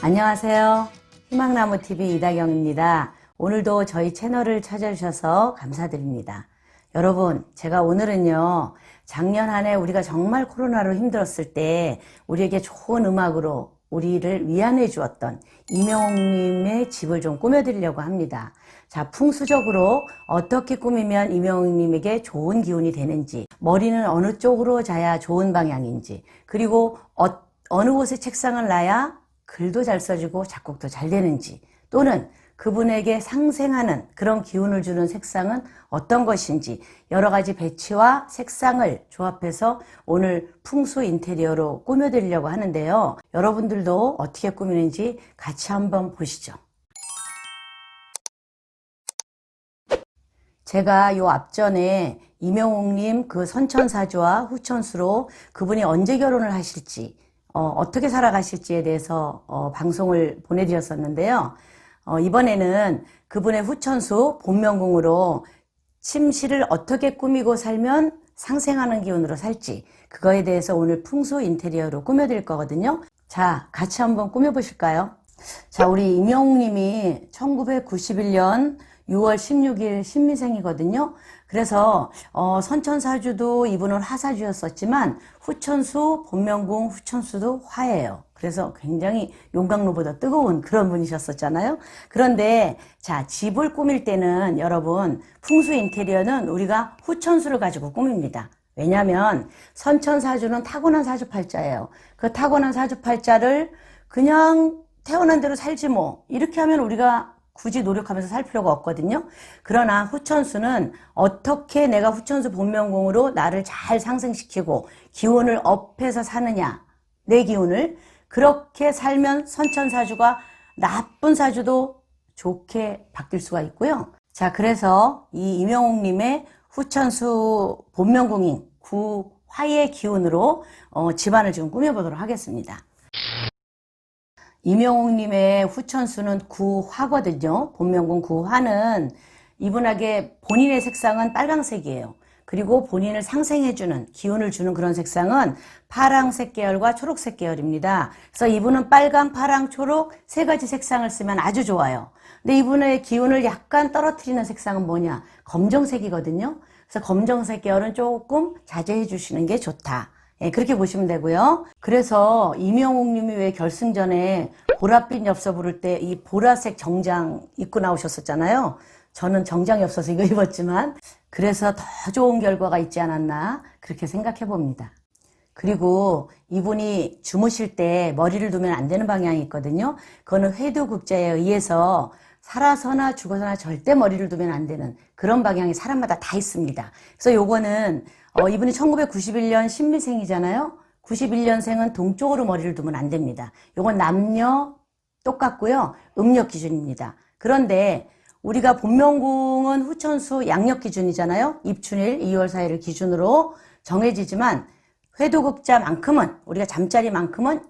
안녕하세요. 희망나무 TV 이다경입니다. 오늘도 저희 채널을 찾아주셔서 감사드립니다. 여러분, 제가 오늘은요, 작년 한 해 우리가 정말 코로나로 힘들었을 때 우리에게 좋은 음악으로 우리를 위안해 주었던 이명웅님의 집을 좀 꾸며드리려고 합니다. 자, 풍수적으로 어떻게 꾸미면 이명웅님에게 좋은 기운이 되는지, 머리는 어느 쪽으로 자야 좋은 방향인지, 그리고 어, 어느 곳에 책상을 놔야 글도 잘 써지고 작곡도 잘 되는지, 또는 그분에게 상생하는 그런 기운을 주는 색상은 어떤 것인지 여러 가지 배치와 색상을 조합해서 오늘 풍수 인테리어로 꾸며드리려고 하는데요. 여러분들도 어떻게 꾸미는지 같이 한번 보시죠. 제가 요 앞전에 이명옥님 그 선천사주와 후천수로 그분이 언제 결혼을 하실지, 어, 떻게 살아가실지에 대해서 어, 방송을 보내드렸었는데요. 어, 이번에는 그분의 후천수 본명궁으로 침실을 어떻게 꾸미고 살면 상생하는 기운으로 살지 그거에 대해서 오늘 풍수 인테리어로 꾸며드릴 거거든요. 자, 같이 한번 꾸며보실까요? 자, 우리 임영웅 님이 1991년 6월 16일 신미생이거든요. 그래서 어, 선천사주도 이분은 화사주였었지만 후천수, 본명궁 후천수도 화예요. 그래서 굉장히 용광로보다 뜨거운 그런 분이셨었잖아요. 그런데 자 집을 꾸밀 때는 여러분 풍수 인테리어는 우리가 후천수를 가지고 꾸밉니다. 왜냐하면 선천사주는 타고난 사주팔자예요. 그 타고난 사주팔자를 그냥 태어난 대로 살지 뭐 이렇게 하면 우리가 굳이 노력하면서 살 필요가 없거든요. 그러나 후천수는 어떻게 내가 후천수 본명공으로 나를 잘 상승시키고 기운을 업해서 사느냐 내 기운을 그렇게 살면 선천사주가 나쁜 사주도 좋게 바뀔 수가 있고요. 자, 그래서 이 이명옥님의 후천수 본명궁인 구화의 기운으로 어, 집안을 지금 꾸며보도록 하겠습니다. 이명옥님의 후천수는 구화거든요. 본명궁 구화는 이분에게 본인의 색상은 빨강색이에요. 그리고 본인을 상생해주는 기운을 주는 그런 색상은 파랑색 계열과 초록색 계열입니다. 그래서 이분은 빨강, 파랑, 초록 세 가지 색상을 쓰면 아주 좋아요. 근데 이분의 기운을 약간 떨어뜨리는 색상은 뭐냐? 검정색이거든요. 그래서 검정색 계열은 조금 자제해 주시는 게 좋다. 예, 그렇게 보시면 되고요. 그래서 이명옥 님이 왜 결승전에 보랏빛 엽서 부를 때 이 보라색 정장 입고 나오셨었잖아요. 저는 정장이 없어서 이거 입었지만 그래서 더 좋은 결과가 있지 않았나 그렇게 생각해 봅니다. 그리고 이분이 주무실 때 머리를 두면 안 되는 방향이 있거든요. 그거는 회두국자에 의해서 살아서나 죽어서나 절대 머리를 두면 안 되는 그런 방향이 사람마다 다 있습니다. 그래서 요거는 어, 이분이 1991년 신미생이잖아요. 91년생은 동쪽으로 머리를 두면 안 됩니다. 요건 남녀 똑같고요. 음력 기준입니다. 그런데 우리가 본명궁은 후천수 양력 기준이잖아요. 입춘일 2월 4일을 기준으로 정해지지만 회도극자만큼은 우리가 잠자리만큼은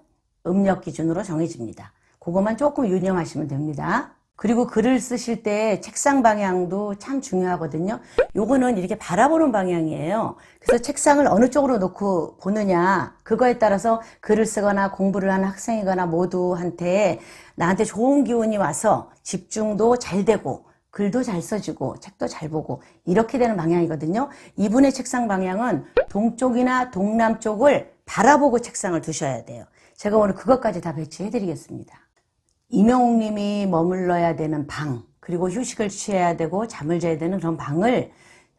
음력 기준으로 정해집니다. 그것만 조금 유념하시면 됩니다. 그리고 글을 쓰실 때 책상 방향도 참 중요하거든요. 요거는 이렇게 바라보는 방향이에요. 그래서 책상을 어느 쪽으로 놓고 보느냐, 그거에 따라서 글을 쓰거나 공부를 하는 학생이거나 모두한테 나한테 좋은 기운이 와서 집중도 잘 되고, 글도 잘 써지고, 책도 잘 보고, 이렇게 되는 방향이거든요. 이분의 책상 방향은 동쪽이나 동남쪽을 바라보고 책상을 두셔야 돼요. 제가 오늘 그것까지 다 배치해 드리겠습니다. 이명옥 님이 머물러야 되는 방, 그리고 휴식을 취해야 되고 잠을 자야 되는 그런 방을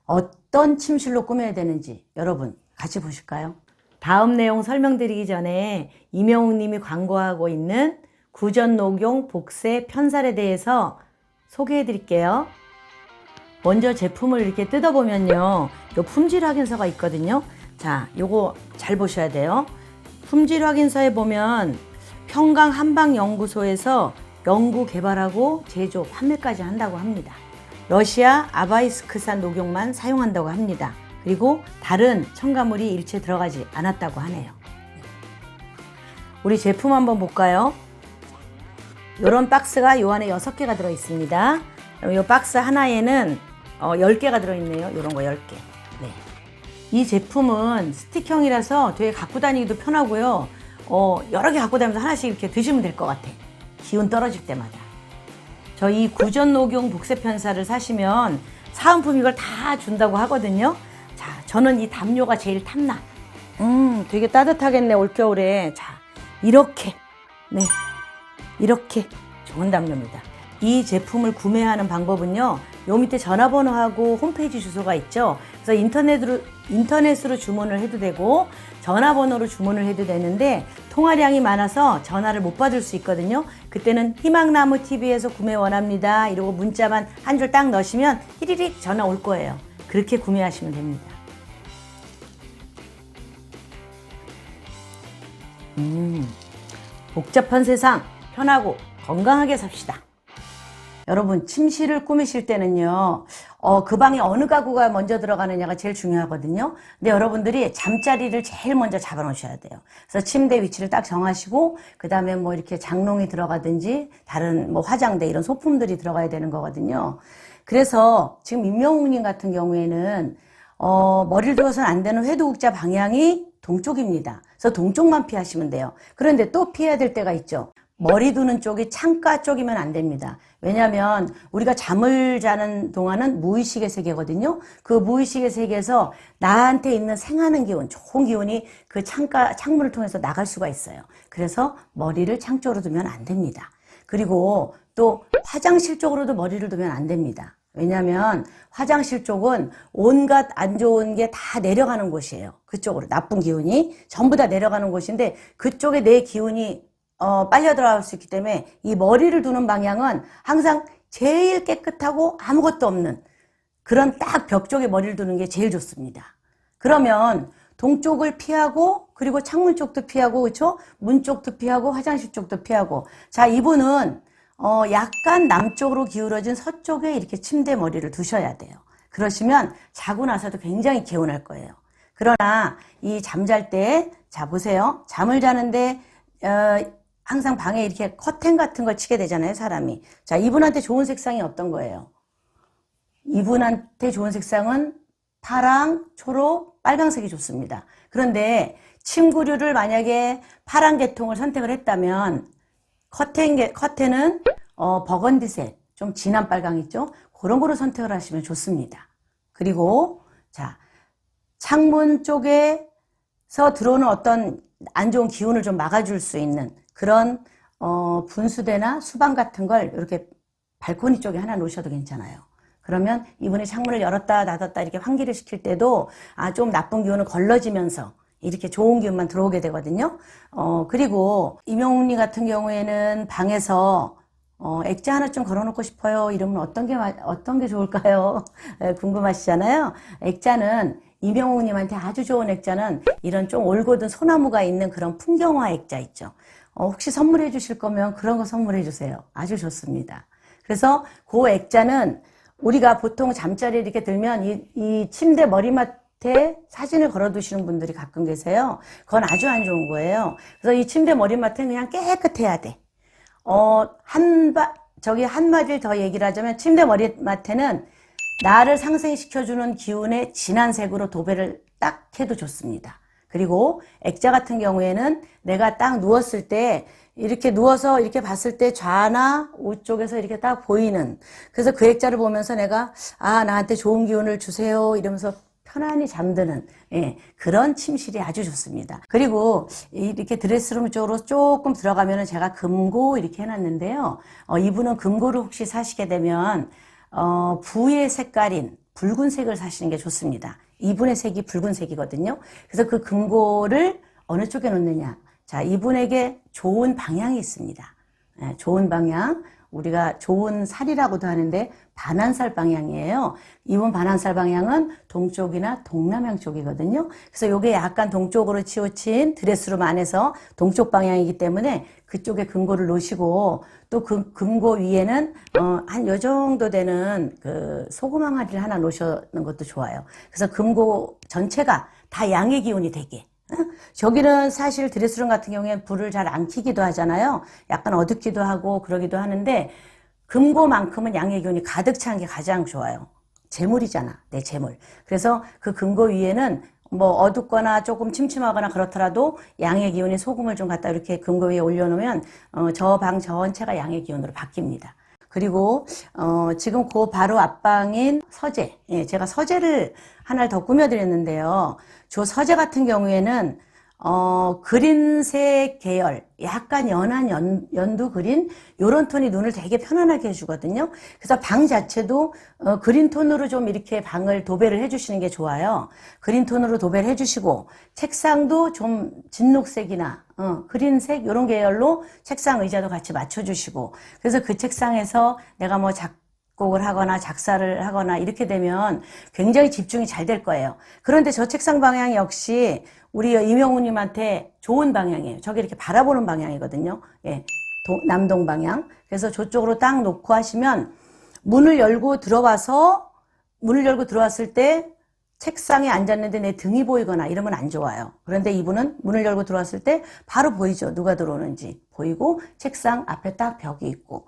어떤 침실로 꾸며야 되는지 여러분 같이 보실까요? 다음 내용 설명드리기 전에 이명옥 님이 광고하고 있는 구전 녹용 복세 편살에 대해서 소개해 드릴게요. 먼저 제품을 이렇게 뜯어보면요. 요 품질 확인서가 있거든요. 자, 요거 잘 보셔야 돼요. 품질 확인서에 보면 평강 한방연구소에서 연구 개발하고 제조 판매까지 한다고 합니다. 러시아 아바이스크산 녹용만 사용한다고 합니다. 그리고 다른 첨가물이 일체 들어가지 않았다고 하네요. 우리 제품 한번 볼까요? 이런 박스가 요 안에 6개가 들어 있습니다. 이 박스 하나에는 어, 10개가 들어 있네요. 이런 거 10개. 네. 이 제품은 스틱형이라서 되게 갖고 다니기도 편하고요. 어, 여러 개 갖고 다니면서 하나씩 이렇게 드시면 될 것 같아. 기운 떨어질 때마다. 저희 구전 녹용 복세 편사를 사시면 사은품 이걸 다 준다고 하거든요. 자, 저는 이 담요가 제일 탐나. 음, 되게 따뜻하겠네, 올겨울에. 자, 이렇게. 네. 이렇게 좋은 담요입니다. 이 제품을 구매하는 방법은요. 요 밑에 전화번호하고 홈페이지 주소가 있죠. 그래서 인터넷으로 인터넷으로 주문을 해도 되고 전화번호로 주문을 해도 되는데 통화량이 많아서 전화를 못 받을 수 있거든요. 그때는 희망나무 TV에서 구매 원합니다. 이러고 문자만 한 줄 딱 넣으시면 히리릭 전화 올 거예요. 그렇게 구매하시면 됩니다. 음, 복잡한 세상 편하고 건강하게 삽시다. 여러분 침실을 꾸미실 때는요 어, 그 방에 어느 가구가 먼저 들어가느냐가 제일 중요하거든요. 근데 여러분들이 잠자리를 제일 먼저 잡아 놓으셔야 돼요. 그래서 침대 위치를 딱 정하시고 그 다음에 뭐 이렇게 장롱이 들어가든지 다른 뭐 화장대 이런 소품들이 들어가야 되는 거거든요. 그래서 지금 임명웅님 같은 경우에는 어, 머리를 들어서는 안 되는 회두국자 방향이 동쪽입니다. 그래서 동쪽만 피하시면 돼요. 그런데 또 피해야 될 때가 있죠 머리 두는 쪽이 창가 쪽이면 안 됩니다. 왜냐하면 우리가 잠을 자는 동안은 무의식의 세계거든요. 그 무의식의 세계에서 나한테 있는 생하는 기운, 좋은 기운이 그 창가, 창문을 통해서 나갈 수가 있어요. 그래서 머리를 창 쪽으로 두면 안 됩니다. 그리고 또 화장실 쪽으로도 머리를 두면 안 됩니다. 왜냐하면 화장실 쪽은 온갖 안 좋은 게 다 내려가는 곳이에요. 그쪽으로 나쁜 기운이 전부 다 내려가는 곳인데 그쪽에 내 기운이 어, 빨려 들어갈 수 있기 때문에 이 머리를 두는 방향은 항상 제일 깨끗하고 아무것도 없는 그런 딱 벽 쪽에 머리를 두는 게 제일 좋습니다. 그러면 동쪽을 피하고 그리고 창문 쪽도 피하고 그렇죠? 문 쪽도 피하고 화장실 쪽도 피하고 자 이분은 어, 약간 남쪽으로 기울어진 서쪽에 이렇게 침대 머리를 두셔야 돼요. 그러시면 자고 나서도 굉장히 개운할 거예요. 그러나 이 잠잘 때 자 보세요. 잠을 자는데 어, 항상 방에 이렇게 커튼 같은 걸 치게 되잖아요, 사람이. 자, 이분한테 좋은 색상이 어떤 거예요? 이분한테 좋은 색상은 파랑, 초록, 빨강색이 좋습니다. 그런데 침구류를 만약에 파란 계통을 선택을 했다면 커튼, 커튼은 어, 버건디색, 좀 진한 빨강 있죠? 그런 거로 선택을 하시면 좋습니다. 그리고 자, 창문 쪽에서 들어오는 어떤 안 좋은 기운을 좀 막아줄 수 있는 그런 어, 분수대나 수방 같은 걸 이렇게 발코니 쪽에 하나 놓으셔도 괜찮아요. 그러면 이분이 창문을 열었다 닫았다 이렇게 환기를 시킬 때도 아, 좀 나쁜 기운을 걸러지면서 이렇게 좋은 기운만 들어오게 되거든요. 어, 그리고 이명훈님 같은 경우에는 방에서 어, 액자 하나 좀 걸어놓고 싶어요. 이러면 어떤 게, 어떤 게 좋을까요? 궁금하시잖아요. 액자는 이명웅님한테 아주 좋은 액자는 이런 좀 올곧은 소나무가 있는 그런 풍경화 액자 있죠. 어, 혹시 선물해 주실 거면 그런 거 선물해 주세요. 아주 좋습니다. 그래서 그 액자는 우리가 보통 잠자리에 이렇게 들면 이, 이 침대 머리맡에 사진을 걸어 두시는 분들이 가끔 계세요. 그건 아주 안 좋은 거예요. 그래서 이 침대 머리맡에 그냥 깨끗해야 돼. 어, 한 바, 저기 한마디를 더 얘기를 하자면 침대 머리맡에는 나를 상승시켜주는 기운의 진한 색으로 도배를 딱 해도 좋습니다. 그리고 액자 같은 경우에는 내가 딱 누웠을 때 이렇게 누워서 이렇게 봤을 때 좌나 우쪽에서 이렇게 딱 보이는 그래서 그 액자를 보면서 내가 아 나한테 좋은 기운을 주세요 이러면서 편안히 잠드는 예, 그런 침실이 아주 좋습니다. 그리고 이렇게 드레스룸 쪽으로 조금 들어가면은 제가 금고 이렇게 해놨는데요. 어, 이분은 금고를 혹시 사시게 되면 어, 부의 색깔인 붉은색을 사시는 게 좋습니다. 이분의 색이 붉은색이거든요. 그래서 그 금고를 어느 쪽에 놓느냐. 자, 이분에게 좋은 방향이 있습니다. 네, 좋은 방향. 우리가 좋은 살이라고도 하는데 반환살 방향이에요. 이분 반환살 방향은 동쪽이나 동남향 쪽이거든요. 그래서 이게 약간 동쪽으로 치우친 드레스룸 안에서 동쪽 방향이기 때문에 그쪽에 금고를 놓으시고 또그 금고 위에는 어, 한 요 정도 되는 그 소금 항아리를 하나 놓으시는 것도 좋아요. 그래서 금고 전체가 다 양의 기운이 되게 저기는 사실 드레스룸 같은 경우에 불을 잘 안 켜기도 하잖아요. 약간 어둡기도 하고 그러기도 하는데 금고만큼은 양의 기운이 가득 찬 게 가장 좋아요. 재물이잖아. 내 재물. 그래서 그 금고 위에는 뭐 어둡거나 조금 침침하거나 그렇더라도 양의 기운이 소금을 좀 갖다 이렇게 금고 위에 올려놓으면 어, 저 방 전체가 양의 기운으로 바뀝니다. 그리고 어, 지금 그 바로 앞방인 서재, 예, 제가 서재를 하나를 더 꾸며드렸는데요. 저 서재 같은 경우에는 어, 그린색 계열, 약간 연한 연, 연두 그린, 요런 톤이 눈을 되게 편안하게 해주거든요. 그래서 방 자체도, 어, 그린 톤으로 좀 이렇게 방을 도배를 해주시는 게 좋아요. 그린 톤으로 도배를 해주시고, 책상도 좀 진녹색이나, 어, 그린색, 요런 계열로 책상 의자도 같이 맞춰주시고, 그래서 그 책상에서 내가 뭐 작, 곡을 하거나 작사를 하거나 이렇게 되면 굉장히 집중이 잘 될 거예요. 그런데 저 책상 방향 역시 우리 임영우님한테 좋은 방향이에요. 저기 이렇게 바라보는 방향이거든요. 예, 도- 남동 방향. 그래서 저쪽으로 딱 놓고 하시면 문을 열고 들어와서 문을 열고 들어왔을 때 책상에 앉았는데 내 등이 보이거나 이러면 안 좋아요. 그런데 이분은 문을 열고 들어왔을 때 바로 보이죠. 누가 들어오는지 보이고 책상 앞에 딱 벽이 있고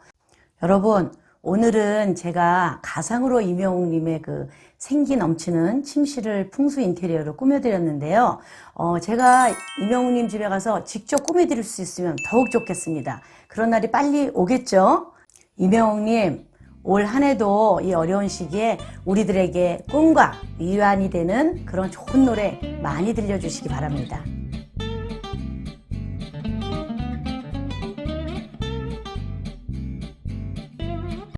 여러분, 오늘은 제가 가상으로 이명웅님의 그 생기 넘치는 침실을 풍수 인테리어로 꾸며드렸는데요. 어, 제가 이명웅님 집에 가서 직접 꾸며드릴 수 있으면 더욱 좋겠습니다. 그런 날이 빨리 오겠죠? 이명웅님, 올 한 해도 이 어려운 시기에 우리들에게 꿈과 위안이 되는 그런 좋은 노래 많이 들려주시기 바랍니다.